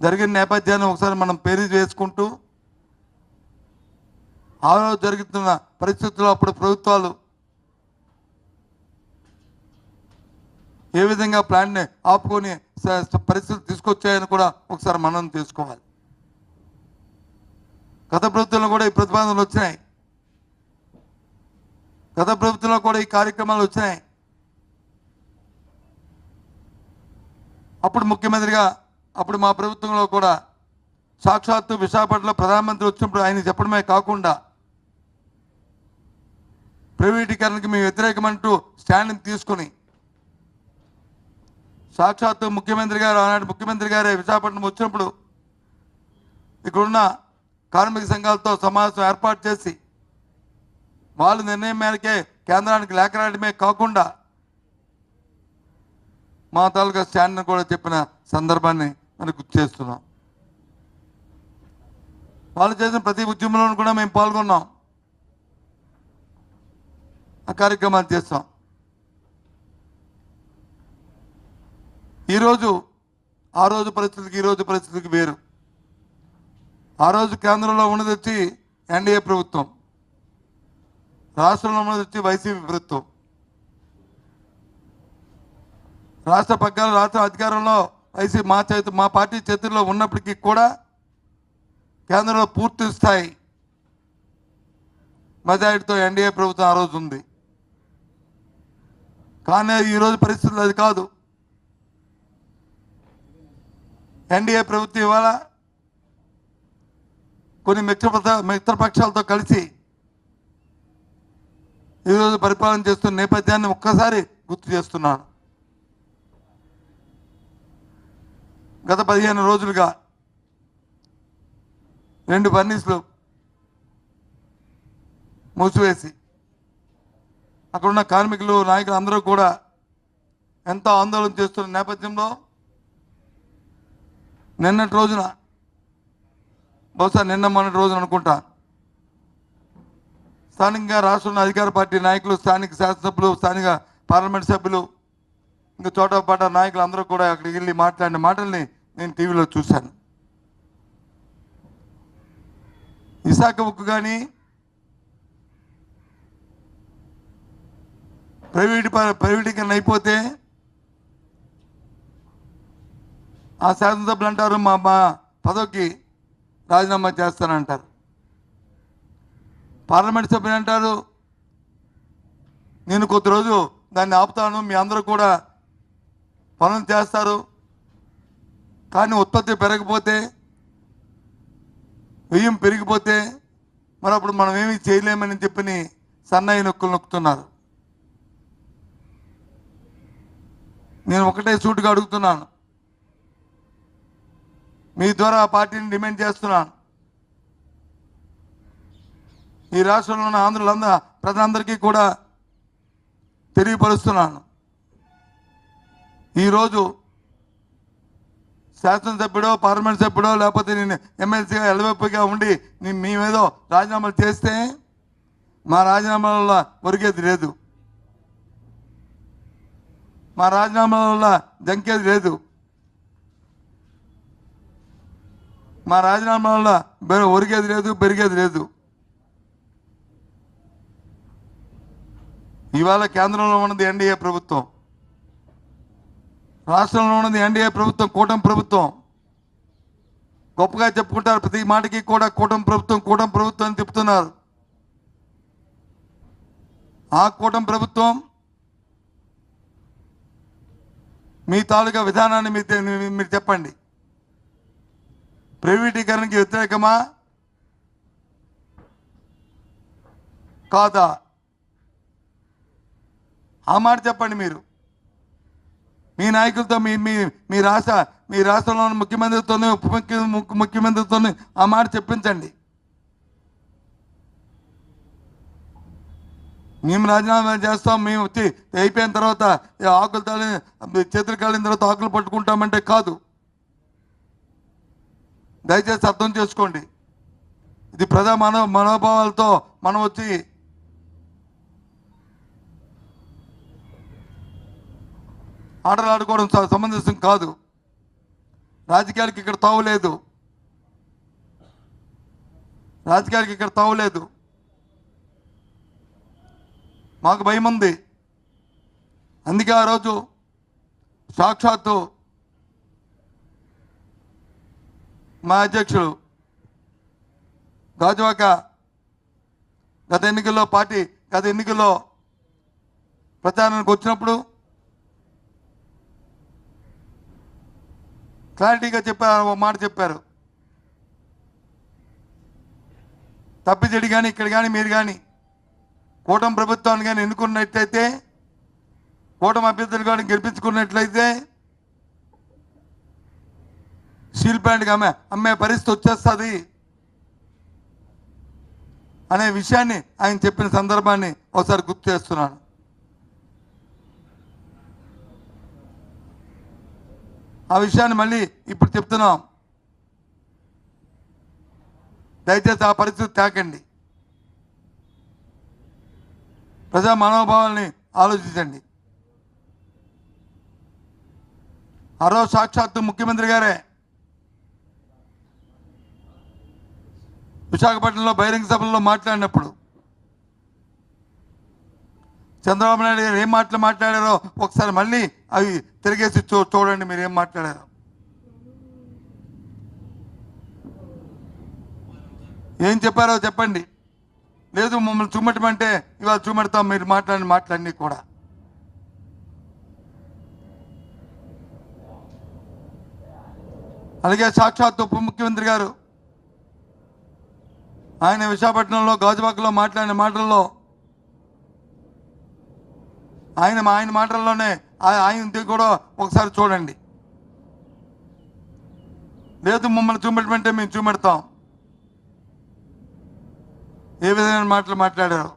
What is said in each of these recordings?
జరిగిన నేపథ్యాన్ని ఒకసారి మనం పేరు వేసుకుంటూ ఆ జరుగుతున్న పరిస్థితుల్లో అప్పుడు ప్రభుత్వాలు ఏ విధంగా ప్లాన్ని ఆపుకొని పరిస్థితి పరిస్థితులు తీసుకొచ్చాయని కూడా ఒకసారి మనం తీసుకోవాలి గత ప్రభుత్వంలో కూడా ఈ ప్రతిపాదనలు వచ్చినాయి. గత ప్రభుత్వంలో కూడా ఈ కార్యక్రమాలు వచ్చినాయి. అప్పుడు ముఖ్యమంత్రిగా అప్పుడు మా ప్రభుత్వంలో కూడా సాక్షాత్తు విశాఖపట్నంలో ప్రధానమంత్రి వచ్చినప్పుడు ఆయన చెప్పడమే కాకుండా ప్రైవేటీకరణకి మేము వ్యతిరేకమంటూ స్టాండ్ తీసుకుని సాక్షాత్తు ముఖ్యమంత్రి గారు ఆనాటి ముఖ్యమంత్రి గారే విశాఖపట్నం వచ్చినప్పుడు ఇక్కడున్న కార్మిక సంఘాలతో సమావేశం ఏర్పాటు చేసి వాళ్ళు నిర్ణయం మేరకే కేంద్రానికి లేఖ రాయడమే కాకుండా మా తాలూకా స్టాండ్ని కూడా చెప్పిన సందర్భాన్ని అని గుర్తు చేస్తున్నాం. వాళ్ళు చేసిన ప్రతి ఉద్యమంలోనూ కూడా మేము పాల్గొన్నాం. ఆ కార్యక్రమాలు చేస్తాం. ఈరోజు ఆ రోజు పరిస్థితికి ఈ రోజు పరిస్థితికి వేరు. ఆ రోజు కేంద్రంలో ఉన్నది వచ్చి ఎన్డీఏ ప్రభుత్వం. రాష్ట్రంలో ఉన్నది వచ్చి వైసీపీ ప్రభుత్వం. రాష్ట్ర పగ్గాలు రాష్ట్ర అధికారంలో ఐసి మా చేతి మా పార్టీ చేతుల్లో ఉన్నప్పటికీ కూడా కేంద్రంలో పూర్తి స్థాయి మెజారిటీతో ఎన్డీఏ ప్రభుత్వం ఆ రోజు ఉంది. కానీ ఈరోజు పరిస్థితులు అది కాదు. ఎన్డీఏ ప్రభుత్వం ఇవాళ కొన్ని మిత్రపక్ష మిత్రపక్షాలతో కలిసి ఈరోజు పరిపాలన చేస్తున్న నేపథ్యాన్ని ఒక్కసారి గుర్తు చేస్తున్నాను. గత పదిహేను రోజులుగా రెండు బర్నీస్లు మూసివేసి అక్కడున్న కార్మికులు నాయకులు అందరూ కూడా ఎంతో ఆందోళన చేస్తున్న నేపథ్యంలో నిన్నటి రోజున బహుశా నిన్న మొన్నటి రోజున అనుకుంటా స్థానికంగా రాష్ట్రంలో అధికార పార్టీ నాయకులు స్థానిక శాసనసభ్యులు స్థానిక పార్లమెంట్ సభ్యులు ఇంకా చోట పడ్డ నాయకులు అందరూ కూడా అక్కడికి వెళ్ళి మాట్లాడిన మాటల్ని నేను టీవీలో చూశాను. విశాఖ ఉక్కు కానీ ప్రైవేట్ ప్రైవేటీకరణ అయిపోతే ఆ శాసనసభ్యులు అంటారు మా మా పదవికి రాజీనామా చేస్తానంటారు. పార్లమెంట్ సభ్యులు అంటారు నేను కొద్ది రోజు దాన్ని ఆపుతాను మీ అందరూ కూడా పనులు చేస్తారు. కానీ ఉత్పత్తి పెరగకపోతే వ్యయం పెరిగిపోతే మరి అప్పుడు మనం ఏమీ చేయలేమని చెప్పని సన్నయ్య నొక్కులు నొక్కుతున్నారు. నేను ఒకటే సూటుగా అడుగుతున్నాను. మీ ద్వారా పార్టీని డిమాండ్ చేస్తున్నాను. ఈ రాష్ట్రంలో ఉన్న ఆంధ్రులందరూ ప్రజలందరికీ కూడా తెలియపరుస్తున్నాను. ఈరోజు శాసనసభ్యుడో పార్లమెంట్ సభ్యుడో లేకపోతే నేను ఎమ్మెల్సీగా ఎలవెప్పుగా ఉండి నీ మేమేదో రాజీనామాలు చేస్తే మా రాజీనామాల వల్ల ఒరిగేది లేదు. మా రాజీనామాల వల్ల జంకేది లేదు. మా రాజీనామాల వల్ల ఒరిగేది లేదు పెరిగేది లేదు. ఇవాళ కేంద్రంలో ఉన్నది ఎన్డీఏ ప్రభుత్వం. రాష్ట్రంలో ఉన్నది ఎన్డీఏ ప్రభుత్వం కూటమి ప్రభుత్వం. గొప్పగా చెప్పుకుంటారు ప్రతి మాటకి కూడా కూటమి ప్రభుత్వం కూటమి ప్రభుత్వం అని చెప్తున్నారు. ఆ కూటమి ప్రభుత్వం మీ తాలూకా విధానాన్ని మీ మీరు చెప్పండి. ప్రైవేటీకరణకి వ్యతిరేకమా? కాదా? ఆ మాట చెప్పండి మీరు. మీ నాయకులతో మీ మీ మీ రాష్ట్ర మీ రాష్ట్రంలో ఉన్న ఉప ముఖ్య ముఖ్య- ఆ మాట చెప్పించండి. మేము రాజీనామా చేస్తాం మేము వచ్చి అయిపోయిన తర్వాత ఆకులు తాళి చేతులు కాలిన తర్వాత ఆకులు పట్టుకుంటామంటే కాదు. దయచేసి అర్థం చేసుకోండి. ఇది ప్రజా మనో మనోభావాలతో మనం వచ్చి ఆటలు ఆడుకోవడం సమంజసం కాదు. రాజకీయాలకి ఇక్కడ తావులేదు రాజకీయాలకు ఇక్కడ తావులేదు మాకు భయం ఉంది అందుకే ఆ రోజు సాక్షాత్తు మా అధ్యక్షుడు గాజువాక గత ఎన్నికల్లో పార్టీ గత ఎన్నికల్లో ప్రచారానికి వచ్చినప్పుడు క్లారిటీగా చెప్పారు ఒక మాట చెప్పారు. తప్పిచెడి కానీ ఇక్కడ కానీ మీరు కానీ కూటమి ప్రభుత్వాన్ని కానీ ఎన్నుకున్నట్లయితే కూటమి అభ్యర్థులు కానీ గెలిపించుకున్నట్లయితే స్టీల్ ప్లాంట్కి అమ్మే అమ్మే పరిస్థితి వచ్చేస్తుంది అనే విషయాన్ని ఆయన చెప్పిన సందర్భాన్ని ఒకసారి గుర్తు చేస్తున్నాను. ఆ విషయాన్ని మళ్ళీ ఇప్పుడు చెప్తున్నాం. దయచేసి ఆ పరిస్థితి తాకండి. ప్రజా మనోభావాల్ని ఆలోచించండి. ఆ రోజు సాక్షాత్తు ముఖ్యమంత్రి గారే విశాఖపట్నంలో బహిరంగ సభల్లో మాట్లాడినప్పుడు చంద్రబాబు నాయుడు గారు ఏం మాటలు మాట్లాడారో ఒకసారి మళ్ళీ అవి తిరిగేసి చూ చూడండి మీరు ఏం మాట్లాడారో. ఏం చెప్పారో చెప్పండి. లేదు మమ్మల్ని చూమటమంటే ఇవాళ చూపెడతాం మీరు మాట్లాడిన మాటలన్నీ కూడా. అలాగే సాక్షాత్ ఉప ముఖ్యమంత్రి గారు ఆయన విశాఖపట్నంలో గాజువాకలో మాట్లాడిన మాటల్లో ఆయన ఆయన మాటల్లోనే ఆయన ఆయనది కూడా ఒకసారి చూడండి. లేదు మమ్మల్ని చూపెట్టమంటే మేము చూపెడతాం. ఏ విధమైన మాటలు మాట్లాడారు?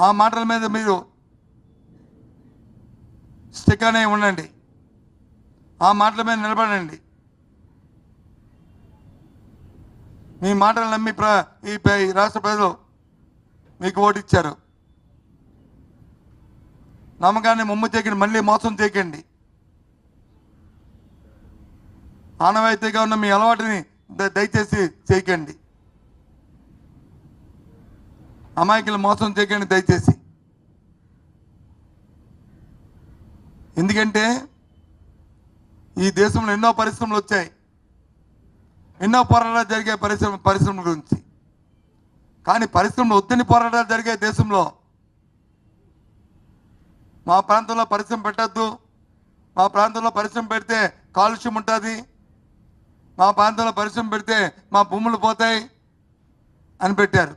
ఆ మాటల మీద మీరు స్టిక్ అనే ఉండండి. ఆ మాటల మీద నిలబడండి. మీ మాటలు నమ్మి ప్ర ఈ ప్ర- ఈ రాష్ట్ర ప్రజలు మీకు ఓటిచ్చారు. నమ్మకాన్ని ముమ్ము తేకండి మళ్ళీ మోసం తేకండి. ఆనవాయితీగా ఉన్న మీ అలవాటుని ద- దయచేసి చేయకండి. అమాయకులు మోసం చేయకండి దయచేసి. ఎందుకంటే ఈ దేశంలో ఎన్నో పరిశ్రమలు వచ్చాయి. ఎన్నో పోరాటాలు జరిగే పరిశ్రమ పరిశ్రమల గురించి. కానీ పరిశ్రమలు వద్దని పోరాటాలు జరిగే దేశంలో మా ప్రాంతంలో పరిశ్రమ పెట్టద్దు. మా ప్రాంతంలో పరిశ్రమ పెడితే కాలుష్యం ఉంటుంది. మా ప్రాంతంలో పరిశ్రమ పెడితే మా భూములు పోతాయి అని పెట్టారు.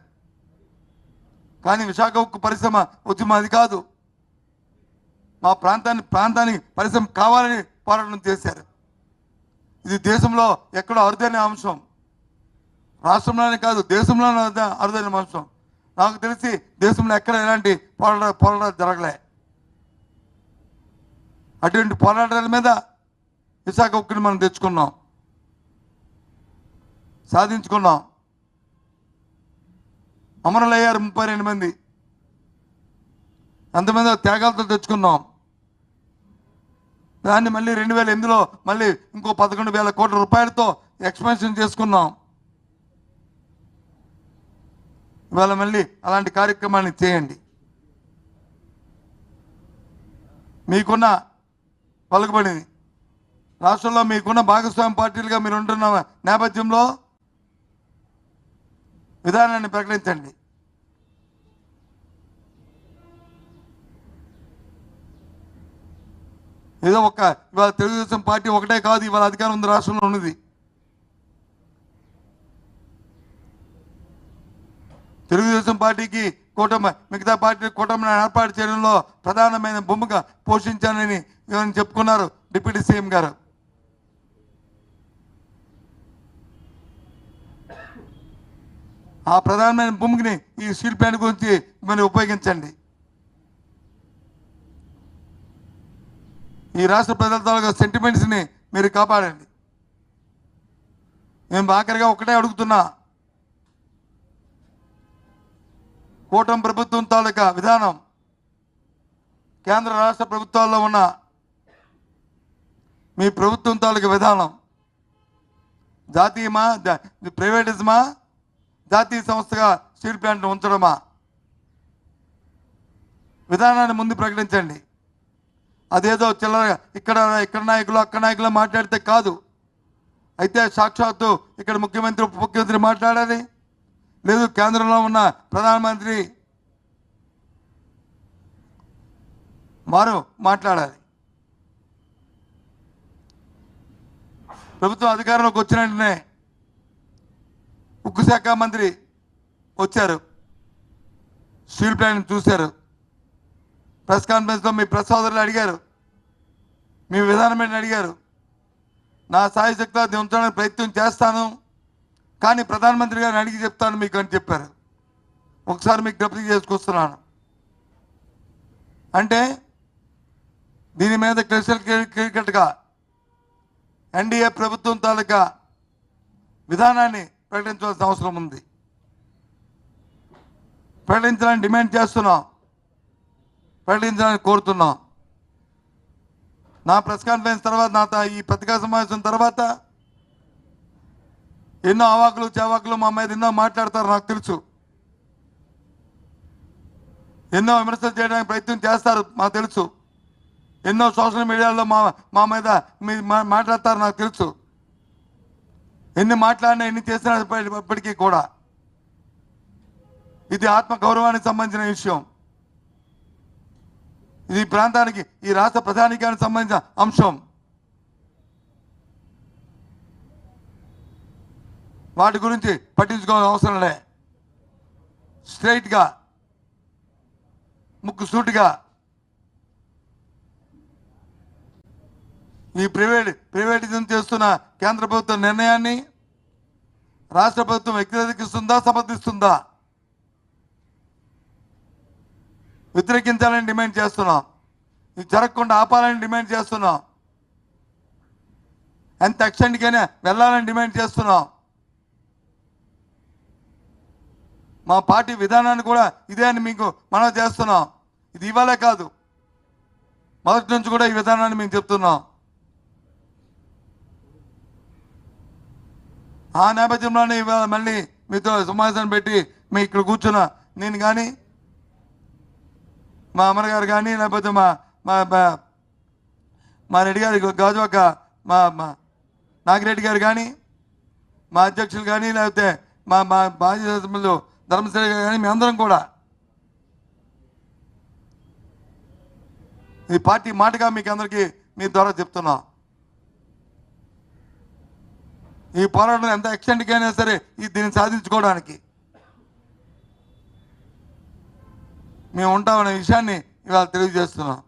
కానీ విశాఖ ఉక్కు పరిశ్రమ ఉద్యమం అది కాదు. మా ప్రాంతాన్ని ప్రాంతానికి పరిశ్రమ కావాలని పోరాటం చేశారు. ఇది దేశంలో ఎక్కడో అరుదైన అంశం. రాష్ట్రంలోనే కాదు దేశంలోనే అరుదైన అంశం. నాకు తెలిసి దేశంలో ఎక్కడ ఎలాంటి పోరాట పోరాటాలు జరగలే. అటువంటి పోరాటాల మీద విశాఖ ఉక్కుని మనం తెచ్చుకున్నాం. సాధించుకున్నాం. అమరులయ్యారు ముప్పై రెండు మంది. అంతమంది త్యాగాలతో తెచ్చుకున్నాం. దాన్ని మళ్ళీ రెండు వేల ఎనిమిదిలో మళ్ళీ ఇంకో పదకొండు వేల కోట్ల రూపాయలతో ఎక్స్పెన్షన్ చేసుకున్నాం. ఇవాళ మళ్ళీ అలాంటి కార్యక్రమాన్ని చేయండి. మీకున్న పలుకుబడింది. రాష్ట్రంలో మీకున్న భాగస్వామి పార్టీలుగా మీరు ఉంటున్న నేపథ్యంలో విధానాన్ని ప్రకటించండి. ఏదో ఒక ఇవాళ తెలుగుదేశం పార్టీ ఒకటే కాదు ఇవాళ అధికారం ఉంది రాష్ట్రంలో ఉన్నది. తెలుగుదేశం పార్టీకి కూటమి మిగతా పార్టీ కూటమిని ఏర్పాటు చేయడంలో ప్రధానమైన భూమిక పోషించానని చెప్పుకున్నారు డిప్యూటీ సీఎం గారు. ఆ ప్రధానమైన భూమిని ఈ స్టీల్ ప్లాంట్ గురించి మరి ఉపయోగించండి. ఈ రాష్ట్ర ప్రజల తాలూకా సెంటిమెంట్స్ని మీరు కాపాడండి. మేము ఆఖరిగా ఒకటే అడుగుతున్నా. కూటమి ప్రభుత్వం తాలూకా విధానం కేంద్ర రాష్ట్ర ప్రభుత్వాల్లో ఉన్న మీ ప్రభుత్వం తాలూకా విధానం జాతీయమా ప్రైవేటిజమా జాతీయ సంస్థగా స్టీల్ ప్లాంట్ను ఉంచడమా? విధానాన్ని ముందు ప్రకటించండి. అదేదో చిల్లర ఇక్కడ ఇక్కడ నాయకులు అక్కడ నాయకులు మాట్లాడితే కాదు. అయితే సాక్షాత్తు ఇక్కడ ముఖ్యమంత్రి ఉప ముఖ్యమంత్రి మాట్లాడాలి. లేదు కేంద్రంలో ఉన్న ప్రధానమంత్రి వారు మాట్లాడాలి. ప్రభుత్వం అధికారంలోకి వచ్చిన వెంటనే ఉక్కు శాఖ మంత్రి వచ్చారు. స్టీల్ ప్లాంట్ చూశారు. ప్రెస్ కాన్ఫరెన్స్లో మీ ప్రెస్ సోదరులు అడిగారు. మీ విధానం ఏంటని అడిగారు. నా సాయి శక్తిలో ఉంచడానికి ప్రయత్నం చేస్తాను. కానీ ప్రధానమంత్రి గారిని అడిగి చెప్తాను మీకు అని చెప్పారు. ఒకసారి మీకు జ్ఞప్తి చేసుకొస్తున్నాను. అంటే దీని మీద క్రిస్టల్ క్రికెట్గా ఎన్డీఏ ప్రభుత్వం తాలూకా విధానాన్ని ప్రకటించవలసిన అవసరం ఉంది. ప్రకటించాలని డిమాండ్ చేస్తున్నాం. ప్రకటించాలని కోరుతున్నాం. నా ప్రెస్ కాన్ఫరెన్స్ తర్వాత నా ఈ పత్రికా సమావేశం తర్వాత ఎన్నో అవాకులు చేవాకులు మా మీద ఎన్నో మాట్లాడతారు నాకు తెలుసు. ఎన్నో విమర్శలు చేయడానికి ప్రయత్నం చేస్తారు మాకు తెలుసు. ఎన్నో సోషల్ మీడియాలో మా మా మీద మీ మా- మాట్లాడతారు నాకు తెలుసు. ఎన్ని మాట్లాడినా ఎన్ని చేసినా ఇప్పటి- ఇప్పటికీ కూడా. ఇది ఆత్మ గౌరవానికి సంబంధించిన విషయం. ఇది ఈ ప్రాంతానికి ఈ రాష్ట్ర ప్రధానికానికి సంబంధించిన అంశం. వాటి గురించి పట్టించుకోవాల్సిన అవసరం లే స్ట్రైట్గా ముక్కు సూటిగా ఈ ప్రైవేట్ ప్రైవేటిజం చేస్తున్న కేంద్ర ప్రభుత్వ నిర్ణయాన్ని రాష్ట్ర ప్రభుత్వం వ్యతిరేకిస్తుందా సమర్థిస్తుందా? వ్యతిరేకించాలని డిమాండ్ చేస్తున్నాం. ఇది జరగకుండా ఆపాలని డిమాండ్ చేస్తున్నాం. ఎంత ఎక్స్టెంట్కైనా వెళ్ళాలని డిమాండ్ చేస్తున్నాం. మా పార్టీ విధానాన్ని కూడా ఇదే అని మీకు మనం చేస్తున్నాం. ఇది ఇవాళే కాదు. మొదటి నుంచి కూడా ఈ విధానాన్ని మేము చెప్తున్నాం. ఆ నేపథ్యంలోనే ఇవాళ మళ్ళీ మీతో సమావేశం పెట్టి మీ ఇక్కడ కూర్చున్న నేను కానీ మా అమ్మగారు కానీ లేకపోతే మా మా మా- మా రెడ్డి గారి గాజువాక మా మా నాగిరెడ్డి గారు కానీ మా అధ్యక్షులు కానీ లేకపోతే మా మా మాజీ ధర్మశ్రీ కానీ మీ అందరం కూడా ఈ పార్టీ మాటగా మీకు అందరికీ మీ ద్వారా చెప్తున్నాం. ఈ పోరాటం ఎంత ఎక్స్టెంట్కి అయినా సరే ఈ దీన్ని సాధించుకోవడానికి మేము ఉంటామనే విషయాన్ని ఇవాళ తెలియజేస్తున్నాం.